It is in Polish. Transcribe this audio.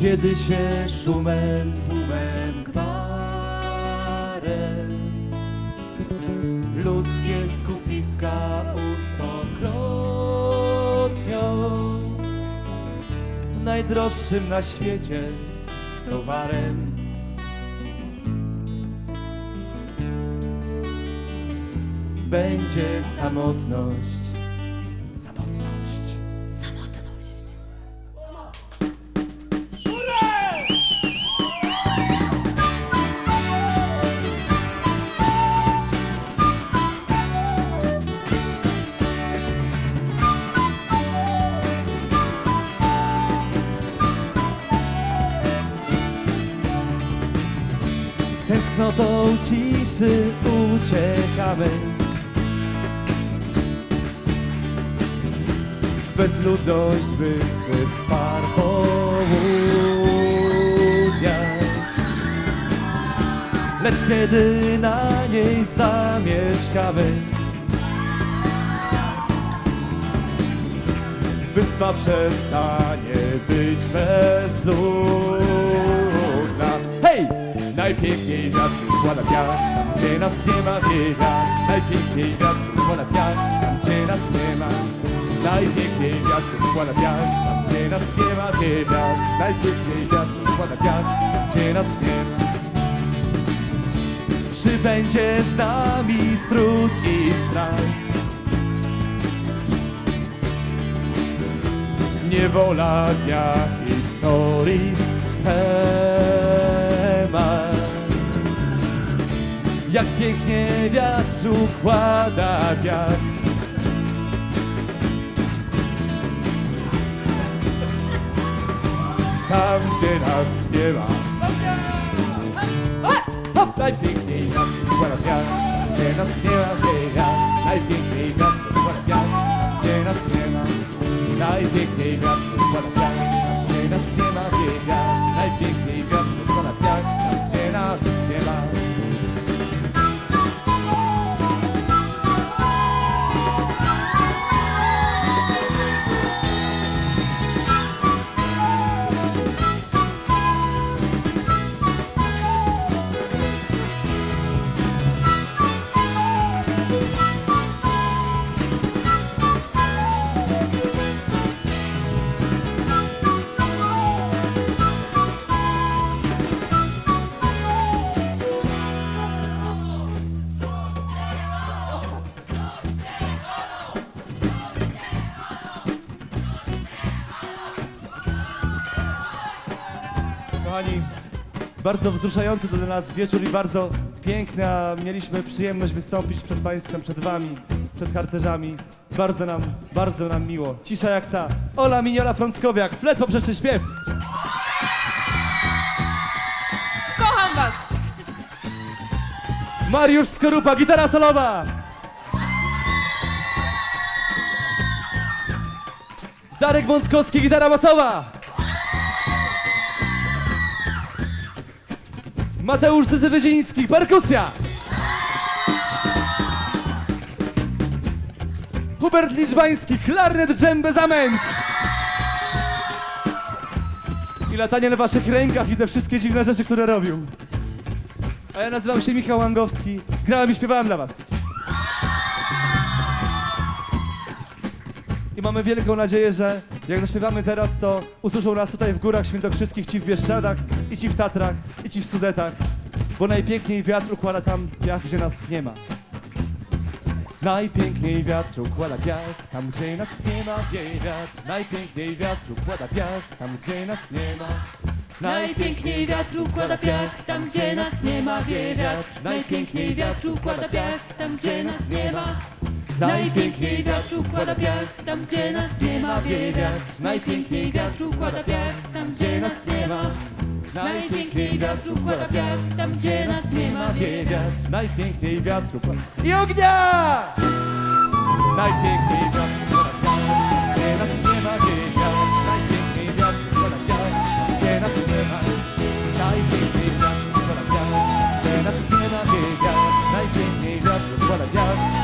Kiedy się szumem, tłumem gwarem Ludzkie skupiska ustokrotnią. Najdroższym na świecie towarem. Będzie Samotność Tęsknotą ciszy uciekamy W bezludność wyspy w spar południa Lecz kiedy na niej zamieszkamy Wyspa przestanie być bezludna! Najpiękniej wiatr układa piach Tam gdzie nas nie ma wiatr Najpiękniej wiatr układa piach Tam gdzie nas nie ma. Najpiękniej wiatr układa piach Tam gdzie nas nie ma wiatr Najpiękniej wiatr układa piach Tam gdzie nas nie ma. Czy będzie z nami trud i strach? Niewola dnia historii schemat Jak pięknie wiatr układa wiatr. Tam gdzie nas nie ma! Najpiękniej wiatr układa wiatr. Tam gdzie nas nie ma wiatr Najpiękniej wiatr układa wiatr. Tam gdzie nas nie ma. Najpiękniej wiatr układa wiatr. Tam gdzie nas nie ma wiatr Najpiękniej Kochani, bardzo wzruszający to dla nas wieczór i bardzo piękny, a mieliśmy przyjemność wystąpić przed Państwem, przed Wami, przed harcerzami. Bardzo nam, bardzo nam miło. Cisza jak ta. Ola Miniola Frąckowiak, flet poprzeczny śpiew. Kocham was. Mariusz Skorupa, gitara solowa. Darek Wątkowski, gitara basowa. Mateusz Zyzywyziński, perkusja. Hubert Liczbański, klarnet, dżembe, zamęt. I latanie na waszych rękach i te wszystkie dziwne rzeczy, które robił. A ja nazywam się Michał Łangowski. Grałem i śpiewałem dla was. I mamy wielką nadzieję, że jak zaśpiewamy teraz, to usłyszą nas tutaj w górach świętokrzyskich, ci w Bieszczadach, i ci w Tatrach, i ci w Sudetach, bo najpiękniej wiatr układa tam piach, gdzie nas nie ma. Najpiękniej wiatr układa piach, tam gdzie nas nie ma, wieje wiatr. Najpiękniej wiatr układa piach, tam gdzie nas nie ma. Najpiękniej wiatr układa piach, tam gdzie nas nie ma, wieje wiatr. Najpiękniej wiatr układa piach, tam gdzie nas nie ma. Najpiękniej wiatr układa piach, tam gdzie nas nie ma, wieje wiatr. Najpiękniej wiatr układa piach, tam gdzie nas nie ma. Najpiękniej wiatr układa piach tam, gdzie nas nie ma wie wiatr. Najpiękniej wiatr układa I ognia! Najpiękniej wiatr układa piach Gdzie nas nie ma wie wiatr Najpiękniej wiatr układa piach Gdzie nas nie ma Najpiękniej wiatr układa piach Gdzie nas nie ma wie wiatr Najpiękniej wiatr układa piach